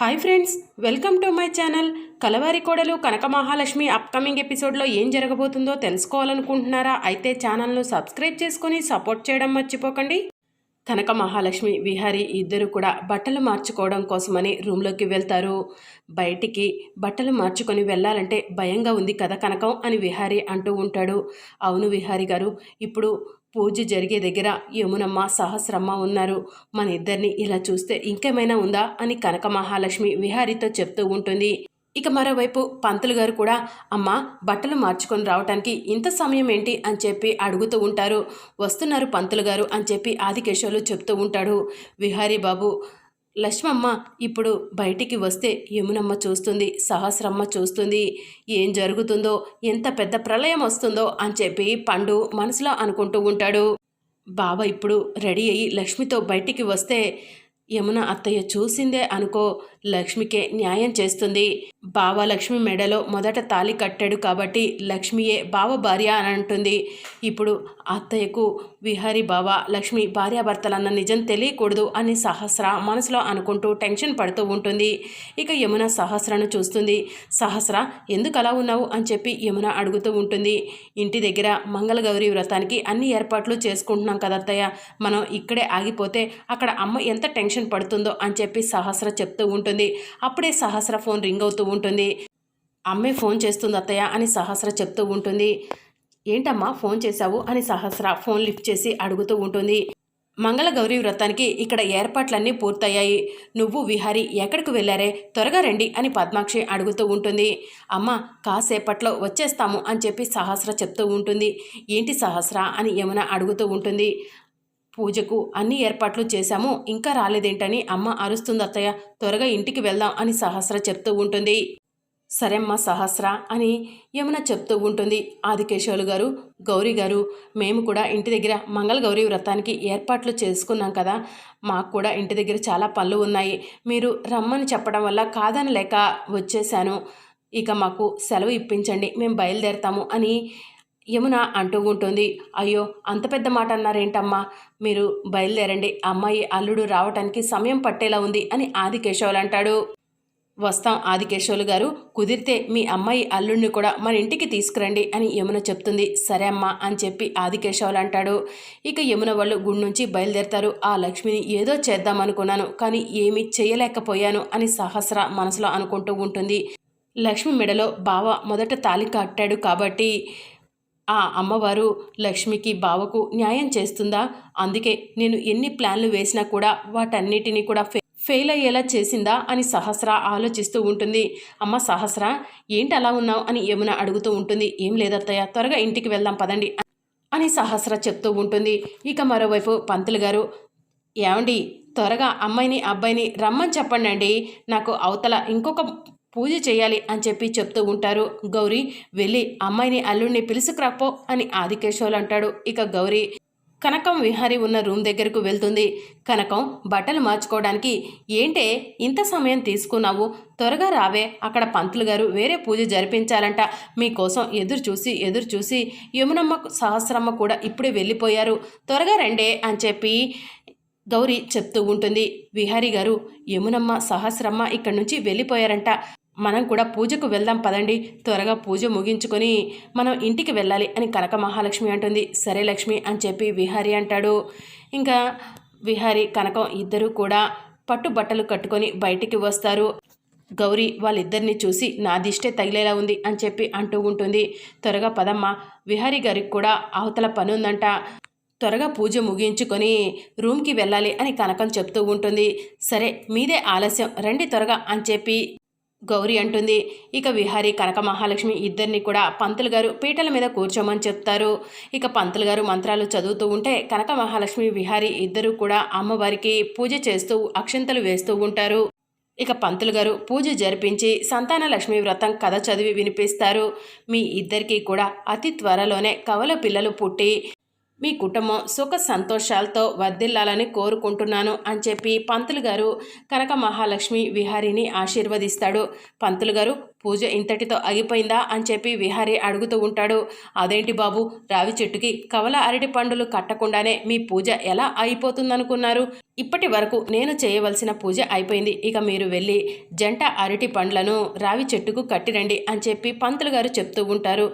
Hi friends welcome to my channel. Kalavari Kodalu Kanaka Mahalakshmi upcoming ఎపిసోడ్లో ఏం జరగబోతుందో తెలుసుకోవాలనుకుంటున్నారా? అయితే ఛానల్ను సబ్స్క్రైబ్ చేసుకొని సపోర్ట్ చేయడం మర్చిపోకండి. కనక మహాలక్ష్మి విహారీ ఇద్దరు కూడా బట్టలు మార్చుకోవడం కోసమని రూమ్లోకి వెళ్తారు. బయటికి బట్టలు మార్చుకొని వెళ్ళాలంటే భయంగా ఉంది కదా కనకం అని విహారీ అంటూ ఉంటాడు. అవును విహారీ గారు ఇప్పుడు పూజ జరిగే దగ్గర యమునమ్మ సహస్రమ్మ ఉన్నారు. మన ఇద్దరిని ఇలా చూస్తే ఇంకేమైనా ఉందా అని కనక మహాలక్ష్మి విహారీతో చెప్తూ ఉంటుంది. ఇక మరోవైపు పంతులు గారు కూడా అమ్మ బట్టలు మార్చుకొని రావడానికి ఇంత సమయం ఏంటి? అని చెప్పి అడుగుతూ ఉంటారు. వస్తున్నారు పంతులు గారు అని చెప్పి ఆదికేశవులు చెప్తూ ఉంటాడు విహారీ బాబు లక్ష్మమ్మ ఇప్పుడు బయటికి వస్తే యమునమ్మ చూస్తుంది సహస్రమ్మ చూస్తుంది. ఏం జరుగుతుందో ఎంత పెద్ద ప్రళయం వస్తుందో అని చెప్పి పండు మనసులో అనుకుంటూ ఉంటాడు. బావ ఇప్పుడు రెడీ అయ్యి లక్ష్మితో బయటికి వస్తే యమున అత్తయ్య చూసిందే అనుకో లక్ష్మికే న్యాయం చేస్తుంది. బావ లక్ష్మి మెడలో మొదట తాలి కట్టాడు కాబట్టి లక్ష్మియే బావ భార్య అని అంటుంది. ఇప్పుడు అత్తయ్యకు విహారీ బావ లక్ష్మి భార్యాభర్తలన్న నిజం తెలియకూడదు అని సహస్ర మనసులో అనుకుంటూ టెన్షన్ పడుతూ ఉంటుంది. ఇక యమున సహస్రను చూస్తుంది. సహస్ర ఎందుకు అలా ఉన్నావు? అని చెప్పి యమున అడుగుతూ ఉంటుంది. ఇంటి దగ్గర మంగళగౌరి వ్రతానికి అన్ని ఏర్పాట్లు చేసుకుంటున్నాం కదా అత్తయ్య. మనం ఇక్కడే ఆగిపోతే అక్కడ అమ్మ ఎంత టెన్షన్ పడుతుందో అని చెప్పి సహస్ర చెప్తూ ఉంటుంది. అప్పుడే సహస్ర ఫోన్ రింగ్ అవుతూ ఉంటుంది. అమ్మే ఫోన్ చేస్తుంది అత్తయ్య అని సహస్ర చెప్తూ ఉంటుంది. ఏంటమ్మా ఫోన్ చేశావు అని సహస్ర ఫోన్ లిఫ్ట్ చేసి అడుగుతూ ఉంటుంది. మంగళగౌరి వ్రతానికి ఇక్కడ ఏర్పాట్లన్నీ పూర్తయ్యాయి. నువ్వు విహారి ఎక్కడికి వెళ్ళారే? త్వరగా రండి అని పద్మాక్షి అడుగుతూ ఉంటుంది. అమ్మ కాసేపట్లో వచ్చేస్తాము అని చెప్పి సహస్ర చెప్తూ ఉంటుంది. ఏంటి సహస్ర అని యమున అడుగుతూ ఉంటుంది. పూజకు అన్ని ఏర్పాట్లు చేశాము. ఇంకా రాలేదేంటని అమ్మ అరుస్తుంది అత్తయ్య. త్వరగా ఇంటికి వెళ్దాం అని సహస్ర చెప్తూ ఉంటుంది. సరేమ్మ సహస్ర అని యమున చెప్తూ ఉంటుంది. ఆదికేశవులు గారు గౌరీ గారు మేము కూడా ఇంటి దగ్గర మంగళగౌరి వ్రతానికి ఏర్పాట్లు చేసుకున్నాం కదా. మాకు కూడా ఇంటి దగ్గర చాలా పనులు ఉన్నాయి. మీరు రమ్మని చెప్పడం వల్ల కాదని లేక వచ్చేసాను ఇక మాకు సెలవు ఇప్పించండి. మేము బయలుదేరతాము అని యమున అంటూ ఉంటుంది అయ్యో అంత పెద్ద మాట అన్నారేంటమ్మా? మీరు బయలుదేరండి అమ్మాయి అల్లుడు రావటానికి సమయం పట్టేలా ఉంది అని ఆదికేశవులు అంటాడు. వస్తాం ఆదికేశవులు గారు కుదిరితే మీ అమ్మాయి అల్లుడిని కూడా మన ఇంటికి తీసుకురండి అని యమున చెప్తుంది. సరే అమ్మా అని చెప్పి ఆదికేశవులు అంటాడు. ఇక యమున వాళ్ళు గుడి నుంచి బయలుదేరతారు. ఆ లక్ష్మిని ఏదో చేద్దామనుకున్నాను కానీ ఏమీ చేయలేకపోయాను అని సహస్ర మనసులో అనుకుంటూ ఉంటుంది. లక్ష్మి మెడలో బావ మొదట తాలి కట్టాడు కాబట్టి ఆ అమ్మవారు లక్ష్మికి బావకు న్యాయం చేస్తుందా? అందుకే నేను ఎన్ని ప్లాన్లు వేసినా కూడా వాటన్నిటినీ కూడా ఫెయిల్ అయ్యేలా చేసిందా? అని సహస్ర ఆలోచిస్తూ ఉంటుంది. అమ్మ సహస్ర ఏంటి అలా ఉన్నావు? అని యమున అడుగుతూ ఉంటుంది. ఏం లేదత్తయ్య త్వరగా ఇంటికి వెళ్దాం పదండి అని సహస్ర చెప్తూ ఉంటుంది. ఇక మరోవైపు పంతులు గారు ఏమండి త్వరగా అమ్మాయిని అబ్బాయిని రమ్మని చెప్పండి నాకు అవతల ఇంకొక పూజ చేయాలి అని చెప్పి చెప్తూ ఉంటారు. గౌరీ వెళ్ళి అమ్మాయిని అల్లుడిని పిలుసుకురాపో అని ఆదికేశవులు అంటాడు. ఇక గౌరీ కనకం విహారి ఉన్న రూమ్ దగ్గరకు వెళ్తుంది. కనకం బట్టలు మార్చుకోవడానికి ఏంటే ఇంత సమయం తీసుకున్నావు? త్వరగా రావే. అక్కడ పంతులు గారు వేరే పూజ జరిపించాలంట. మీకోసం ఎదురు చూసి ఎదురు చూసి యమునమ్మ సహస్రమ్మ కూడా ఇప్పుడే వెళ్ళిపోయారు. త్వరగా రండే అని చెప్పి గౌరీ చెప్తూ ఉంటుంది. విహారీ గారు యమునమ్మ సహస్రమ్మ ఇక్కడి నుంచి వెళ్ళిపోయారంట. మనం కూడా పూజకు వెళ్దాం పదండి. త్వరగా పూజ ముగించుకొని మనం ఇంటికి వెళ్ళాలి అని కనక మహాలక్ష్మి అంటుంది. సరే లక్ష్మి అని చెప్పి విహారి అంటాడు. ఇంకా విహారి కనకం ఇద్దరూ కూడా పట్టు బట్టలు కట్టుకొని బయటికి వస్తారు. గౌరీ వాళ్ళిద్దరిని చూసి నా దిష్టే తగిలేలా ఉంది అని చెప్పి అంటూ ఉంటుంది. త్వరగా పదమ్మ విహారి గారికి కూడా అవతల పని ఉందంట త్వరగా పూజ ముగించుకొని రూమ్కి వెళ్ళాలి అని కనకం చెప్తూ ఉంటుంది. సరే మీదే ఆలస్యం. రండి త్వరగా అని చెప్పి గౌరీ అంటుంది. ఇక విహారి కనక మహాలక్ష్మి ఇద్దరిని కూడా పంతులు గారు పీటల మీద కూర్చోమని చెప్తారు. ఇక పంతులు గారు మంత్రాలు చదువుతూ ఉంటే కనక మహాలక్ష్మి విహారి ఇద్దరు కూడా అమ్మవారికి పూజ చేస్తూ అక్షంతలు వేస్తూ ఉంటారు. ఇక పంతులు గారు పూజ జరిపించి సంతాన లక్ష్మి వ్రతం కథ చదివి వినిపిస్తారు. మీ ఇద్దరికీ కూడా అతి త్వరలోనే కవల పిల్లలు పుట్టి మీ కుటుంబం సుఖ సంతోషాలతో వర్ధిల్లాలని కోరుకుంటున్నాను అని చెప్పి పంతులు గారు కనక మహాలక్ష్మి విహారీని ఆశీర్వదిస్తాడు. పంతులు గారు పూజ ఇంతటితో ఆగిపోయిందా అని చెప్పి విహారీ అడుగుతూ ఉంటాడు. అదేంటి బాబు రావి చెట్టుకి కవల అరటి పండులు కట్టకుండానే మీ పూజ ఎలా అయిపోతుందనుకున్నారు? ఇప్పటి వరకు నేను చేయవలసిన పూజ అయిపోయింది. ఇక మీరు వెళ్ళి జంట అరటి పండ్లను రావి చెట్టుకు కట్టిరండి అని చెప్పి పంతులు గారు చెప్తూ ఉంటారు.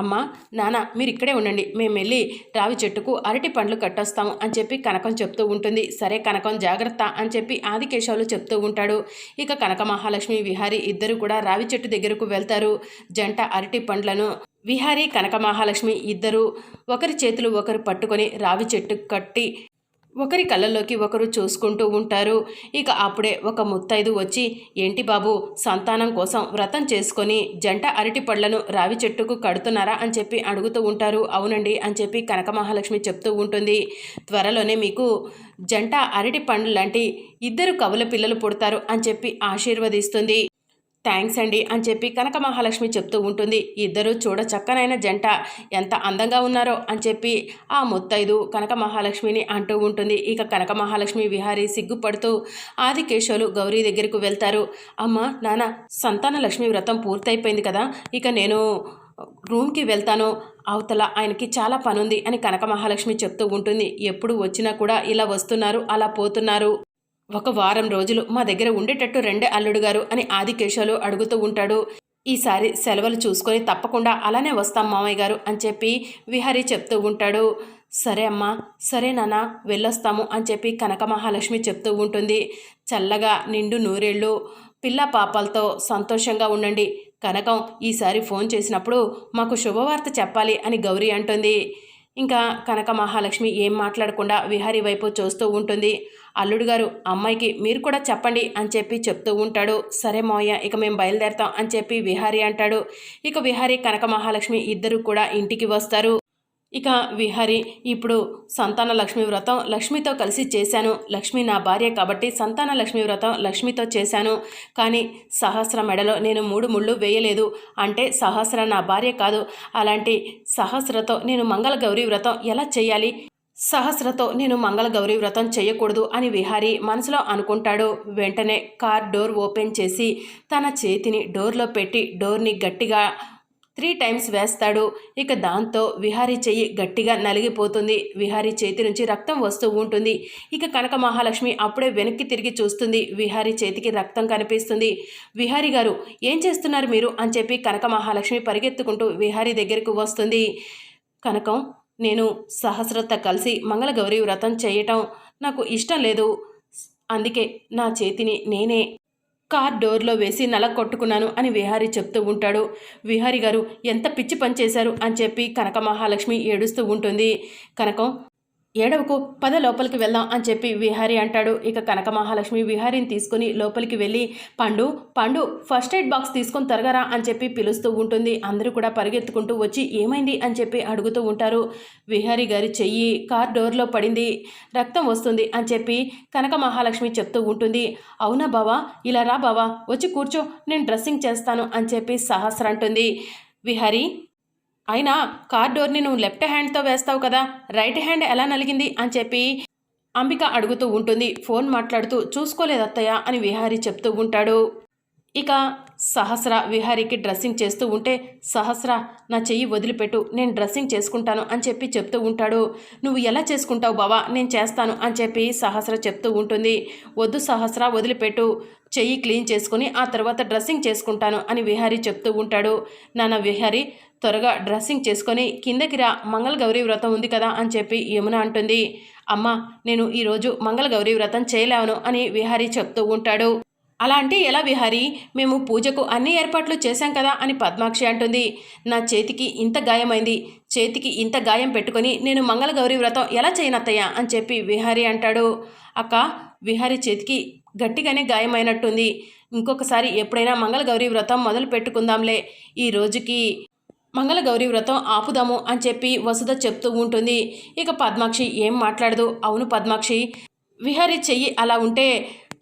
అమ్మా నాన్న మీరు ఇక్కడే ఉండండి. మేము వెళ్ళి రావి చెట్టుకు అరటి పండ్లు కట్టొస్తాము అని చెప్పి కనకం చెప్తూ ఉంటుంది. సరే కనకం జాగ్రత్త అని చెప్పి ఆదికేశవులు చెప్తూ ఉంటాడు. ఇక కనక మహాలక్ష్మి విహారి ఇద్దరు కూడా రావి చెట్టు దగ్గరకు వెళ్తారు. జంట అరటి పండ్లను విహారీ కనక మహాలక్ష్మి ఇద్దరు ఒకరి చేతులు ఒకరు పట్టుకొని రావి చెట్టు కట్టి ఒకరి కళ్ళల్లోకి ఒకరు చూసుకుంటూ ఉంటారు. ఇక అప్పుడే ఒక ముత్తైదు వచ్చి ఏంటి బాబు సంతానం కోసం వ్రతం చేసుకొని జంట అరటి పళ్ళను రావి చెట్టుకు కడుతున్నారా? అని చెప్పి అడుగుతూ ఉంటారు. అవునండి అని చెప్పి కనక మహాలక్ష్మి చెప్తూ ఉంటుంది. త్వరలోనే మీకు జంట అరటి పండ్లు లాంటి ఇద్దరు కవుల పిల్లలు పుడతారు అని చెప్పి ఆశీర్వదిస్తుంది. థ్యాంక్స్ అండి అని చెప్పి కనక మహాలక్ష్మి చెప్తూ ఉంటుంది. ఇద్దరు చూడ చక్కనైన జంట. ఎంత అందంగా ఉన్నారో అని చెప్పి ఆ ముత్తైదు కనక మహాలక్ష్మిని అంటూ ఉంటుంది. ఇక కనక మహాలక్ష్మి విహారి సిగ్గుపడుతూ ఆదికేశవులు గౌరీ దగ్గరకు వెళ్తారు. అమ్మ నాన్న సంతాన లక్ష్మి వ్రతం పూర్తయిపోయింది కదా. ఇక నేను రూమ్కి వెళ్తాను. అవతల ఆయనకి చాలా పనుంది అని కనక మహాలక్ష్మి చెప్తూ ఉంటుంది. ఎప్పుడు వచ్చినా కూడా ఇలా వస్తున్నారు అలా పోతున్నారు. ఒక వారం రోజులు మా దగ్గర ఉండేటట్టు రెండే అల్లుడు గారు అని ఆదికేశాలు అడుగుతూ ఉంటాడు. ఈసారి సెలవులు చూసుకొని తప్పకుండా అలానే వస్తాం మామయ్య గారు అని చెప్పి విహారీ చెప్తూ ఉంటాడు. సరే అమ్మా సరే నాన్న వెళ్ళొస్తాము అని చెప్పి కనక మహాలక్ష్మి చెప్తూ ఉంటుంది. చల్లగా నిండు నూరేళ్ళు. పిల్ల పాపాలతో సంతోషంగా ఉండండి. కనకం ఈసారి ఫోన్ చేసినప్పుడు మాకు శుభవార్త చెప్పాలి అని గౌరీ అంటుంది. ఇంకా కనక మహాలక్ష్మి ఏం మాట్లాడకుండా విహారీ వైపు చూస్తూ ఉంటుంది. అల్లుడు గారు అమ్మాయికి మీరు కూడా చెప్పండి అని చెప్పి చెప్తూ ఉంటాడు. సరే మోయ ఇక మేము బయలుదేరతాం అని చెప్పి విహారీ అంటాడు. ఇక విహారీ కనక మహాలక్ష్మి ఇద్దరు కూడా ఇంటికి వస్తారు. ఇక విహారి ఇప్పుడు సంతాన లక్ష్మి వ్రతం లక్ష్మితో కలిసి చేశాను. లక్ష్మి నా భార్య కాబట్టి సంతాన లక్ష్మి వ్రతం లక్ష్మితో చేశాను. కానీ సహస్ర మెడలో నేను మూడు ముళ్ళు వేయలేదు. అంటే సహస్ర నా భార్య కాదు. అలాంటి సహస్రతో నేను మంగళ గౌరీ వ్రతం ఎలా చేయాలి? సహస్రతో నేను మంగళ గౌరీ వ్రతం చేయకూడదు అని విహారీ మనసులో అనుకుంటాడు. వెంటనే కార్ డోర్ ఓపెన్ చేసి తన చేతిని డోర్లో పెట్టి డోర్ని గట్టిగా త్రీ టైమ్స్ వేస్తాడు. ఇక దాంతో విహారీ చెయ్యి గట్టిగా నలిగిపోతుంది. విహారీ చేతి నుంచి రక్తం వస్తూ ఉంటుంది. ఇక కనక మహాలక్ష్మి అప్పుడే వెనక్కి తిరిగి చూస్తుంది. విహారీ చేతికి రక్తం కనిపిస్తుంది. విహారీ గారు ఏం చేస్తున్నారు మీరు? అని చెప్పి కనక మహాలక్ష్మి పరిగెత్తుకుంటూ విహారీ దగ్గరకు వస్తుంది. కనకం నేను సహస్రత కలిసి మంగళగౌరి వ్రతం చేయటం నాకు ఇష్టం లేదు. అందుకే నా చేతిని నేనే కార్ డోర్లో వేసి నల కొట్టుకున్నాను అని విహారీ చెప్తూ ఉంటాడు. విహారీ గారు ఎంత పిచ్చి పని చేశారు అని చెప్పి కనక మహాలక్ష్మి ఏడుస్తూ ఉంటుంది. కనకం ఏడవకు పద లోపలికి వెళ్దాం అని చెప్పి విహారి అంటాడు. ఇక కనక మహాలక్ష్మి విహారిని తీసుకుని లోపలికి వెళ్ళి పండు పండు ఫస్ట్ ఎయిడ్ బాక్స్ తీసుకొని తరగరా అని చెప్పి పిలుస్తూ ఉంటుంది. అందరూ కూడా పరిగెత్తుకుంటూ వచ్చి ఏమైంది? అని చెప్పి అడుగుతూ ఉంటారు. విహారి గారి చెయ్యి కార్ డోర్లో పడింది. రక్తం వస్తుంది అని చెప్పి కనక మహాలక్ష్మి చెప్తూ ఉంటుంది. అవునా బావా? ఇలా రా బావా. వచ్చి కూర్చో. నేను డ్రెస్సింగ్ చేస్తాను అని చెప్పి సహస్ర అంటుంది. విహారీ అయినా కార్ డోర్ని నువ్వు లెఫ్ట్ హ్యాండ్తో వేస్తావు కదా రైట్ హ్యాండ్ ఎలా నలిగింది అని చెప్పి అంబిక అడుగుతూ ఉంటుంది. ఫోన్ మాట్లాడుతూ చూసుకోలేదు అత్తయ్య అని విహారీ చెప్తూ ఉంటాడు. ఇక సహస్ర విహారీకి డ్రెస్సింగ్ చేస్తూ ఉంటే సహస్ర నా చెయ్యి వదిలిపెట్టు నేను డ్రెస్సింగ్ చేసుకుంటాను అని చెప్పి చెప్తూ ఉంటాడు. నువ్వు ఎలా చేసుకుంటావు బావా నేను చేస్తాను అని చెప్పి సహస్ర చెప్తూ ఉంటుంది. వద్దు సహస్ర వదిలిపెట్టు చెయ్యి క్లీన్ చేసుకుని ఆ తర్వాత డ్రెస్సింగ్ చేసుకుంటాను అని విహారీ చెప్తూ ఉంటాడు. నాన్న విహారీ త్వరగా డ్రెస్సింగ్ చేసుకొని కిందకి రా మంగళగౌరీ వ్రతం ఉంది కదా అని చెప్పి యమున అంటుంది. అమ్మ నేను ఈరోజు మంగళగౌరీ వ్రతం చేయలేవను అని విహారీ చెప్తూ ఉంటాడు. అలా అంటే ఎలా విహారీ? మేము పూజకు అన్ని ఏర్పాట్లు చేశాం కదా అని పద్మాక్షి అంటుంది. నా చేతికి ఇంత గాయమైంది. చేతికి ఇంత గాయం పెట్టుకొని నేను మంగళగౌరి వ్రతం ఎలా చేయనత్తయ్యా అని చెప్పి విహారీ అంటాడు. అక్క విహారీ చేతికి గట్టిగానే గాయమైనట్టుంది. ఇంకొకసారి ఎప్పుడైనా మంగళగౌరి వ్రతం మొదలు పెట్టుకుందాంలే ఈ రోజుకి మంగళగౌరి వ్రతం ఆపుదాము అని చెప్పి వసుధ చెప్తూ ఉంటుంది. ఇక పద్మాక్షి ఏం మాట్లాడదు? అవును పద్మాక్షి విహారీ చెయ్యి అలా ఉంటే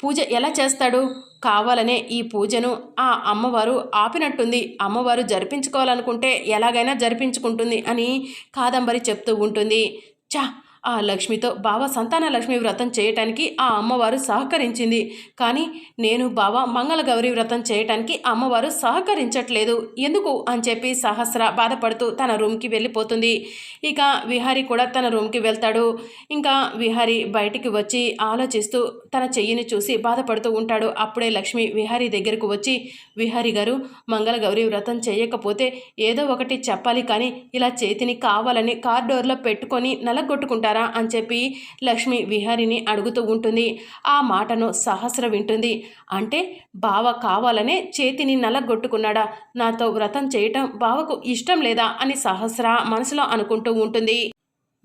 పూజ ఎలా చేస్తాడు? కావాలనే ఈ పూజను ఆ అమ్మవారు ఆపినట్టుంది. అమ్మవారు జరిపించుకోవాలనుకుంటే ఎలాగైనా జరిపించుకుంటుంది అని కాదంబరి చెప్తూ ఉంటుంది. చా ఆ లక్ష్మితో బావ సంతాన లక్ష్మి వ్రతం చేయటానికి ఆ అమ్మవారు సహకరించింది. కానీ నేను బావ మంగళగౌరి వ్రతం చేయటానికి అమ్మవారు సహకరించట్లేదు. ఎందుకు? అని చెప్పి సహస్ర బాధపడుతూ తన రూమ్కి వెళ్ళిపోతుంది. ఇక విహారి కూడా తన రూమ్కి వెళ్తాడు. ఇంకా విహారి బయటికి వచ్చి ఆలోచిస్తూ తన చెయ్యిని చూసి బాధపడుతూ ఉంటాడు. అప్పుడే లక్ష్మి విహారి దగ్గరకు వచ్చి విహారి గారు మంగళగౌరి వ్రతం చేయకపోతే ఏదో ఒకటి చెప్పాలి కానీ ఇలా చేతిని కావాలని కార్ డోర్లో పెట్టుకొని నలగొట్టుకుంటారు? అని చెప్పి లక్ష్మి విహారిని అడుగుతూ ఉంటుంది. ఆ మాటను సహస్ర వింటుంది. అంటే బావ కావాలనే చేతిని నలగొట్టుకున్నాడా? నాతో వ్రతం చేయటం బావకు ఇష్టం లేదా అని సహస్ర మనసులో అనుకుంటూ ఉంటుంది.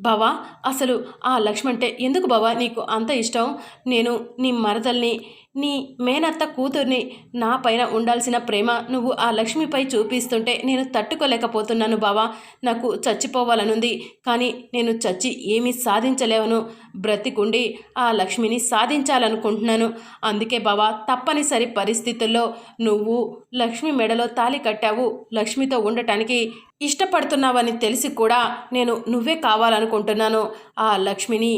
బావా అసలు ఆ లక్ష్మంటే ఎందుకు బావా నీకు అంత ఇష్టం? నేను నీ మరదల్ని నీ మేనత్త కూతుర్ని నా పైన ఉండాల్సిన ప్రేమ నువ్వు ఆ లక్ష్మిపై చూపిస్తుంటే నేను తట్టుకోలేకపోతున్నాను బావా. నాకు చచ్చిపోవాలనుంది కానీ నేను చచ్చి ఏమీ సాధించలేవను. బ్రతికుండి ఆ లక్ష్మిని సాధించాలనుకుంటున్నాను. అందుకే బావా తప్పనిసరి పరిస్థితుల్లో నువ్వు లక్ష్మి మెడలో తాలి కట్టావు. లక్ష్మితో ఉండటానికి ఇష్టపడుతున్నావని తెలిసి కూడా నేను నువ్వే కావాలనుకుంటున్నాను. ఆ లక్ష్మిని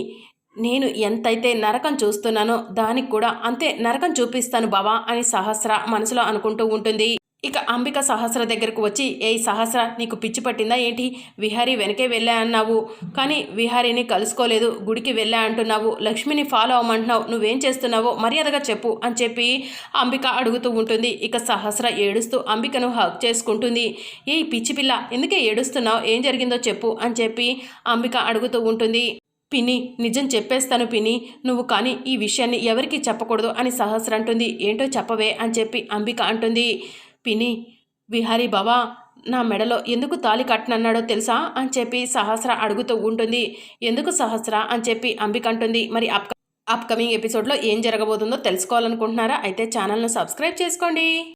నేను ఎంతైతే నరకం చూస్తున్నానో దానికి కూడా అంతే నరకం చూపిస్తాను బావా అని సహస్ర మనసులో అనుకుంటూ ఉంటుంది. ఇక అంబిక సహస్ర దగ్గరకు వచ్చి ఏ సహస్ర నీకు పిచ్చి పట్టిందా ఏంటి? విహారీ వెనకే వెళ్ళా అన్నావు. కానీ విహారీని కలుసుకోలేదు. గుడికి వెళ్ళా అంటున్నావు. లక్ష్మిని ఫాలో అవ్వమంటున్నావు. నువ్వేం చేస్తున్నావో మర్యాదగా చెప్పు అని చెప్పి అంబిక అడుగుతూ ఉంటుంది. ఇక సహస్ర ఏడుస్తూ అంబికను హక్ చేసుకుంటుంది. ఏ పిచ్చి పిల్ల ఎందుకే ఏడుస్తున్నావు? ఏం జరిగిందో చెప్పు అని చెప్పి అంబిక అడుగుతూ ఉంటుంది. పిన్ని నిజం చెప్పేస్తాను పిన్ని. నువ్వు కానీ ఈ విషయాన్ని ఎవరికీ చెప్పకూడదు అని సహస్ర అంటుంది. ఏంటో చెప్పవే అని చెప్పి అంబిక అంటుంది. పిని విహారీ బావా నా మెడలో ఎందుకు తాలి కట్టనన్నాడో తెలుసా? అని చెప్పి సహస్ర అడుగుతూ ఉంటుంది. ఎందుకు సహస్ర? అని చెప్పి అంబికంటుంది మరి అప్ అప్కమింగ్ ఎపిసోడ్లో ఏం జరగబోతుందో తెలుసుకోవాలనుకుంటున్నారా? అయితే ఛానల్ను సబ్స్క్రైబ్ చేసుకోండి.